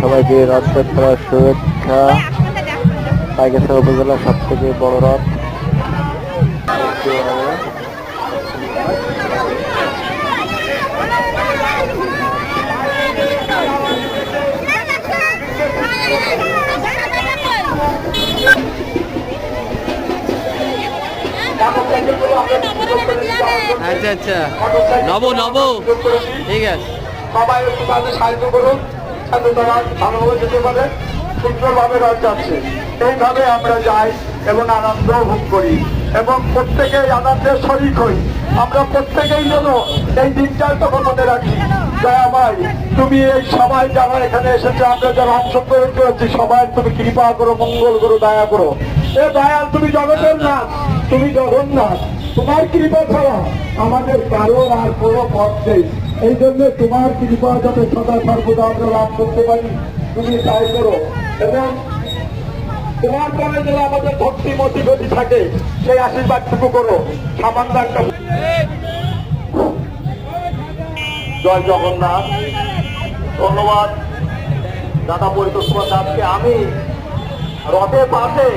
সবাইকে রথযাত্রার শুভেচ্ছা। পাইকেশ্বর উপজেলার সব থেকে বড় রথ। আচ্ছা আচ্ছা। নব নব। ঠিক আছে। সবাই একটু তাদের সাহায্য করুন। যাতে তারা ভালোভাবে যেতে পারে সুন্দরভাবে রথ যাচ্ছে। এইভাবে আমরা যাই এবং আনন্দ ভোগ করি এবং প্রত্যেকেই আনন্দের শরিক হই। আমরা প্রত্যেকেই যেন এই দিনটার তখন মনে রাখি। দয়া ভাই, তুমি এই সবাই যারা এখানে এসেছে, আমরা যারা অংশগ্রহণ করেছি, সবাই তুমি কৃপা করো, মঙ্গল করো, দয়া করো। এ দয়াল, তুমি জগতের নাথ তুমি জগন্নাথ। তোমার কৃপা ছাড়া আমাদের কারও আর কোনো পথ নেই। এই জন্য তোমার কৃপা যাতে সদা সর্বদা আমরা লাভ করতে পারি। তুমি তাই করো। এবং তোমার দ্বারা যেন আমাদের ভক্তি মতি গতি থাকে, সেই আশীর্বাদটুকু করো। সামান্য একটা জয় জগন্নাথ। ধন্যবাদ। দাদা পরিতোষ আজকে আমি রথে পাশে